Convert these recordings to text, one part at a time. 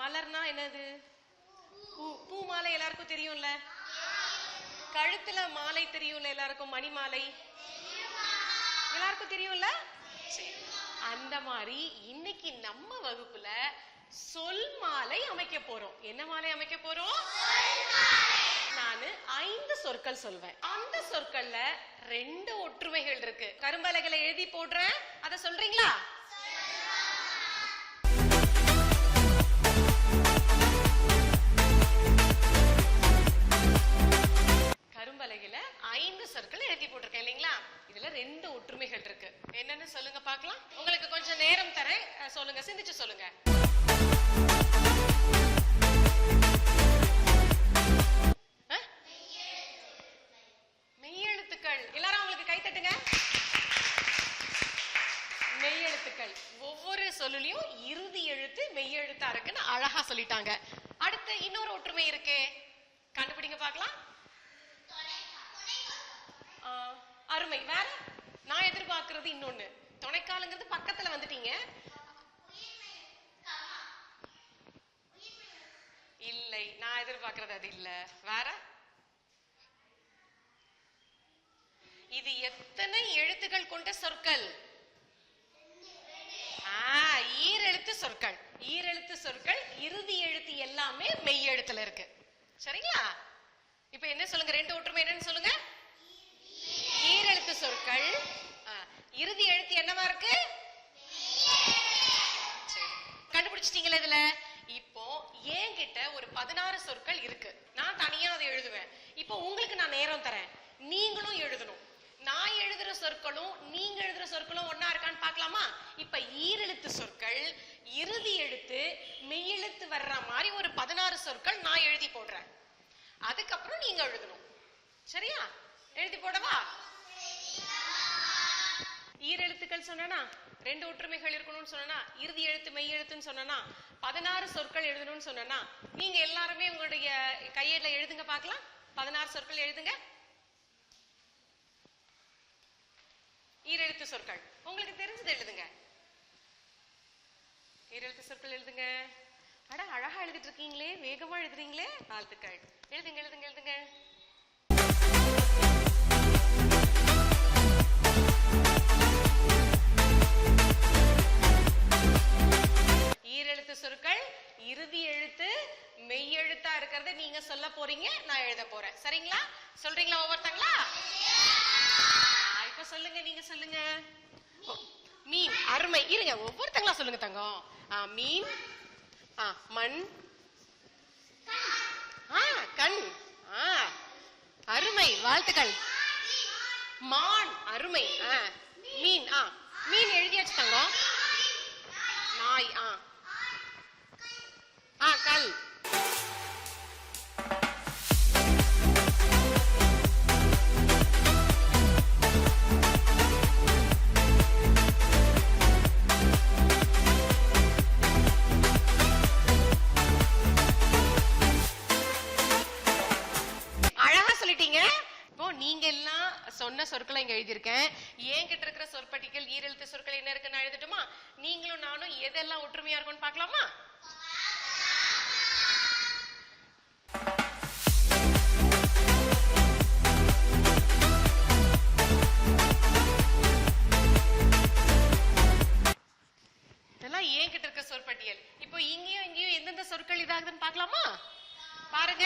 மலர்னா என்னது? பூ பூ மாலை எல்லாருக்கும் தெரியும்ல? கழுத்துல மாலை தெரியும்ல எல்லாருக்கும்? மணி மாலை. எல்லாருக்கும் தெரியும்ல? சரி அந்த மாதிரி இன்னைக்கு நம்ம வகுப்புல சொல் மாலை அமைக்க போறோம். என்ன மாலை அமைக்க போறோம்? நானு ஐந்து சொற்கள் சொல்வேன். அந்த சொற்கள்ல ரெண்டு ஒற்றுமைகள் இருக்கு. கரும்பலைகளை எழுதி போடுறேன். அத சொல்றீங்களா? சர்க்கிள் எழுதி போட்டிருக்கேன் இல்லைங்களா? இதுல ரெண்டு ஒற்றுமைகள் இருக்கு. என்னன்னு சொல்லுங்க பார்க்கலாம். உங்களுக்கு கொஞ்சம் நேரம் தரேன். சொல்லுங்க சிந்திச்சு சொல்லுங்க. மெய்யெழுத்துக்கள். எல்லாரும் அவங்களுக்கு கை தட்டுங்க. மெய்யெழுத்துக்கள். ஒவ்வொரு சொல்லுலயும் இறுதி எழுத்து மெய்யெழுத்தா இருக்குன்னு அழகா சொல்லிட்டாங்க. அடுத்து இன்னொரு ஒற்றுமை இருக்கே. கண்டுபிடிங்க பார்க்கலாம் ஆ, அருமை. வேற? நான் எதிர்பார்க்கறது இன்னொன்னு. துணைக்காலங்கிறது பக்கத்துல வந்துட்டீங்க. இல்லை நான் எதிர்பார்க்கறது அது இல்ல. வேற? இது எத்தனை எழுத்துக்கள் கொண்ட சொற்கள்? ஈரெழுத்து சொற்கள். ஈரெழுத்து சொற்கள் இறுதி எழுத்து எல்லாமே மெய் எழுத்துல இருக்கு. சரிங்களா? இப்ப என்ன சொல்லுங்க? ரெண்டு ஒற்றுமை என்னன்னு சொல்லுங்க. ஈரெழுத்து சொற்கள். இறுதி எழுத்து என்னவா இருக்கு? சரி. கண்டுபிடிச்சிட்டீங்களா இதுல? இப்போ என்கிட்ட ஒரு பதினாறு சொற்கள் இருக்கு. நான் தனியா அதை எழுதுவேன். இப்போ உங்களுக்கு நான் நேரம் தரேன். நீங்களும் எழுதணும். நான் எழுதுற சொற்களும் நீங்க எழுதுற சொற்களும் ஒன்னா இருக்கான்னு பாக்கலாமா இப்ப ஈரெழுத்து சொற்கள் இறுதி எழுத்து மெய்யெழுத்து வர்ற மாதிரி ஒரு பதினாறு சொற்கள் நான் எழுதி போடுறேன். அதுக்கப்புறம் நீங்க எழுதணும். சரியா? எழுதி போடவா? ஈரெழுத்துக்கள் சொன்னனா? ரெண்டு ஒற்றுமைகள் இருக்கணும்னு சொன்னனா? இறுதி எழுத்து மெய் எழுத்துன்னு சொன்னனா? பதினாறு சொற்கள் எழுதணும்னு சொன்னனா? நீங்க எல்லாருமே உங்களுடைய கையேடுல எழுதுங்க பார்க்கலாம். பதினாறு சொற்கள் எழுதுங்க. ஈரெழுத்து சொற்கள். உங்களுக்கு தெரிஞ்சது எழுதுங்க. ஈரெழுத்து சொற்கள் எழுதுங்க. அட அழகா எழுதிட்டு இருக்கீங்களே. வேகமா எழுதுறீங்களே. வாழ்த்துக்கள். எழுதுங்க எழுதுங்க எழுதுங்க. இறுதி எழுத்து மெய் எழுத்தா இருக்கிறத நீங்க சொல்ல போறீங்க நான் எழுத போறேன். சரிங்களா? சொல்றீங்களா ஒவ்வொருத்தங்களா? இப்ப சொல்லுங்க நீங்க சொல்லுங்க. மீன் அருமை. இருங்க ஒவ்வொருத்தங்களா சொல்லுங்க தங்கம். மீன் ஆ, மண். ஆ கண். ஆ அருமை. வாழ்த்துக்கள். மான் அருமை. ஆ மீன் ஆ மீன் எழுதியாச்சு தங்கம். நாய் ஆ. கல் சொல்லிட்டீங்க. சொன்ன சொற்களை இங்க எழுதியிருக்கேன். என்கிட்ட இருக்கிற சொற்பட்டிகள் ஈரெழுத்து சொற்கள் என்ன இருக்குன்னு எழுதட்டுமா? நீங்களும் நானும் எதெல்லாம் ஒற்றுமையா இருக்கும்னு பார்க்கலாமா? இதெல்லாம் என்கிட்ட இருக்க சொற்பட்டியல். இப்போ இங்கேயும் இங்கேயும் எந்தெந்த சொற்கள் இதாகுதுன்னு பார்க்கலாமா? பாருங்க.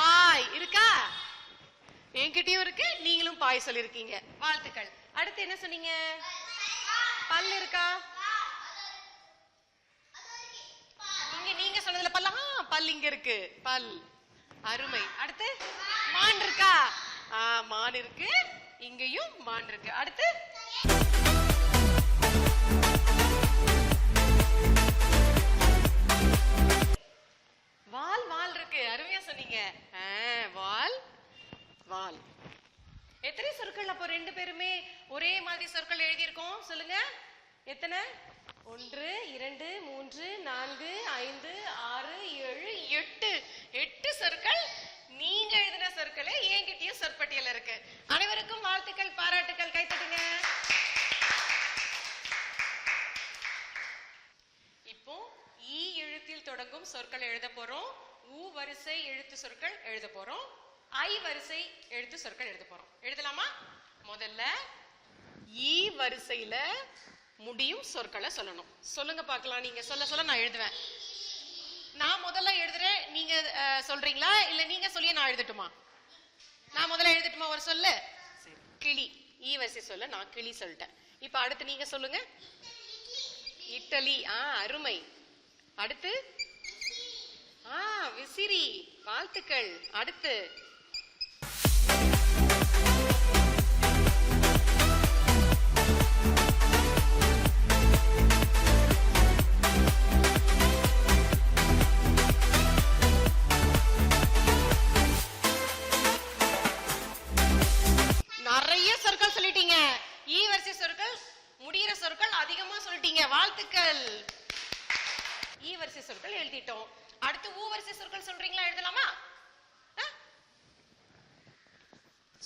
பாய் இருக்கா? என்கிட்டயும் இருக்கு நீங்களும் பாய் சொல்லிருக்கீங்க வாழ்த்துக்கள். அடுத்து என்ன சொன்னீங்க? பல் இருக்கா இங்க நீங்க சொன்னதுல பல்லா பல் இங்க இருக்கு. பல். அருமை. அடுத்து மான் இருக்கா? ஆ மான் இருக்கு. இங்கேயும் மான் இருக்கு. அடுத்து வால் வால் இருக்கு. அருமையா சொன்னீங்க. வால் வால். எத்தனை சொற்கள்? அப்போ ரெண்டு பேருமே ஒரே மாதிரி சொற்கள் எழுதியிருக்கோம். சொல்லுங்க. எத்தனை? ஒன்று இரண்டு மூன்று நான்கு ஐந்து ஆறு ஏழு எட்டு. எட்டு சொற்கள். நீங்க எழுதின சொற்களே என்கிட்டயும் சொற்பட்டியல் இருக்கு. அனைவருக்கும் வாழ்த்துக்கள் பாராட்டுகள் கைத்தட்டுங்க இப்போ ஈ எழுத்தில் தொடங்கும் சொற்கள் எழுத போறோம். உ வரிசை எழுத்து சொற்கள் எழுத போறோம். ஐ வரிசை எழுத்து சொற்கள் எழுத போறோம். எழுதலாமா? முதல்ல ஈ வரிசையில முடியும் சொற்களை சொல்லணும். சொல்லுங்க பார்க்கலாம். நீங்க சொல்ல சொல்ல நான் எழுதுவேன். நான் முதல்ல எழுதுறேன். நீங்க சொல்றீங்களா? இல்ல நீங்க சொல்லி நான் எழுதட்டுமா? நான் முதல்ல எழுதட்டுமா ஒரு சொல்லு? சரி கிளி. ஈ வரிசை சொல்ல நான் கிளி சொல்லிட்டேன். இப்ப அடுத்து நீங்க சொல்லுங்க. இட்டலி. ஆ அருமை. அடுத்து? ஆ விசிறி. வாழ்த்துக்கள். அடுத்து? சொற்கள் அதிகமா சொல்லிட்டீங்க. வாழ்த்துக்கள். ஈ வரிசை சொற்கள் எழுதிட்டோம். அடுத்து ஊ வரிசை சொற்கள் சொல்றீங்களா? எழுதலாமா?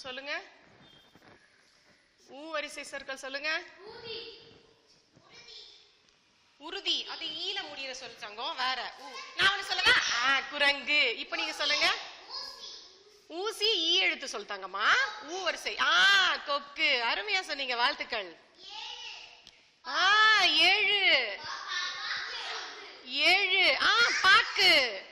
சொல்லுங்க. ஊ வரிசை சொற்கள் சொல்லுங்க. உறுதி. அது e ஈல முடியிற சொல் சங்கம் வேற. ஊ நான் ஒண்ணு சொல்லுவேன் குரங்கு. இப்ப நீங்க சொல்லுங்க. ஊசி. ஈ e எழுத்து சொல்லிட்டாங்கம்மா. ஊ வரிசை. ஆ கொக்கு அருமையா சொன்னீங்க. வாழ்த்துக்கள். ஆ ஏழு. ஏழு. ஆ பாக்கு.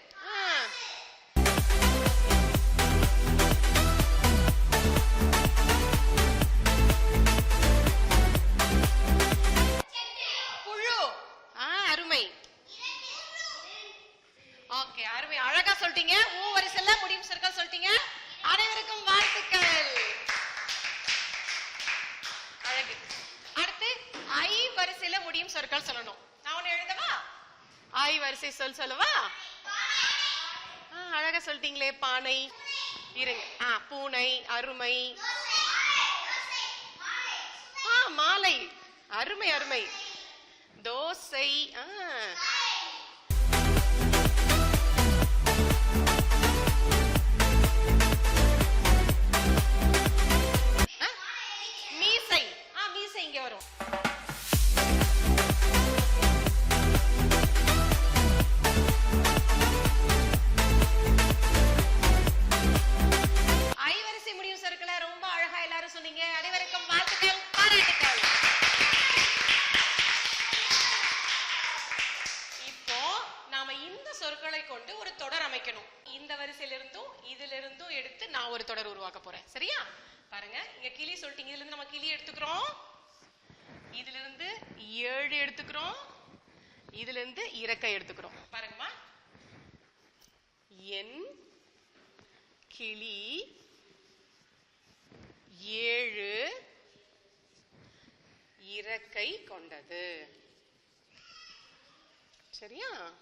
வரிசையில முடியும் சொற்கள் சொல்லணும். நான் ஒண்ணு எழுதவா? ஆய் வரிசை சொல் சொல்லவா? அழகா சொல்லிட்டீங்களே பானை. இருங்க. ஆ பூனை அருமை. ஆ மாலை. அருமை அருமை. தோசை. ஆ? இதுல இருந்து ஏழு எடுத்துக்கிறோம். இதுல இருந்து இறக்கை எடுத்துக்கிறோம். பாருங்கம்மா. என் கிளி ஏழு இறக்கை கொண்டது. சரியா?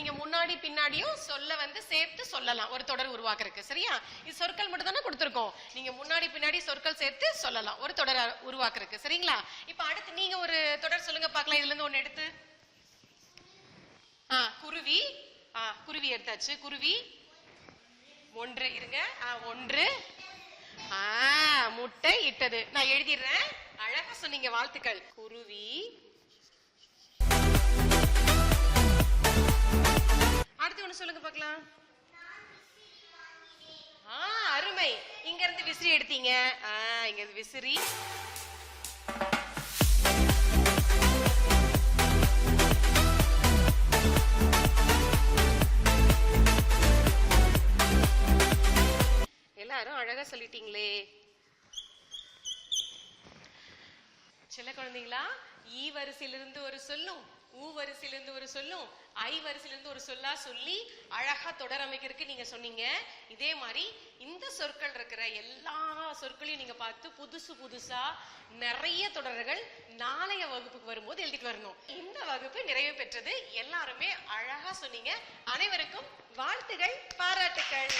நீங்க முன்னாடி பின்னாடியும் சொல்ல வந்து சேர்த்து சொல்லலாம். ஒரு தொடர் உருவாக்குறதுக்கு. சரியா? இது சொற்கள் மட்டும் தானே கொடுத்துருக்கோம். நீங்க முன்னாடி பின்னாடி சொற்கள் சேர்த்து சொல்லலாம். ஒரு தொடர் உருவாக்குறதுக்கு. சரிங்களா? இப்ப அடுத்து நீங்க ஒரு தொடர் சொல்லுங்க பார்க்கலாம். இதுல இருந்து ஒண்ணு எடுத்து. ஆ குருவி. ஆ குருவி எடுத்தாச்சு. குருவி. ஒன்று. இருங்க. ஆ ஒன்று. ஆ முட்டை இட்டது. நான் எழுதிடுறேன். அழகா சொன்னீங்க வாழ்த்துக்கள். குருவி. அடுத்து ஒன்று சொல்லுங்க பார்க்கலாம் ஆ அருமை. இங்க இருந்து விசிறி எடுத்தீங்க. ஆ இங்க இருந்து விசிறி. எல்லாரும் அழகா சொல்லிட்டீங்களே. சின்ன குழந்தைங்களா ஈ வரிசையிலிருந்து ஒரு சொல்லும். ஊ வரிசையிலிருந்து ஒரு சொல்லும் ஐ வரிசையிலிருந்து ஒரு சொல்லா சொல்லி அழகா தொடர் அமைக்கிறதுக்கு நீங்க சொன்னீங்க. இதே மாதிரி இந்த சொற்கள் இருக்கிற எல்லா சொற்களையும் நீங்க பார்த்து புதுசு புதுசா நிறைய தொடர்கள் நாளைய வகுப்புக்கு வரும்போது எழுதிட்டு வரணும். இந்த வகுப்பு நிறைவு பெற்றது எல்லாருமே அழகா சொன்னீங்க. அனைவருக்கும் வாழ்த்துகள் பாராட்டுக்கள்.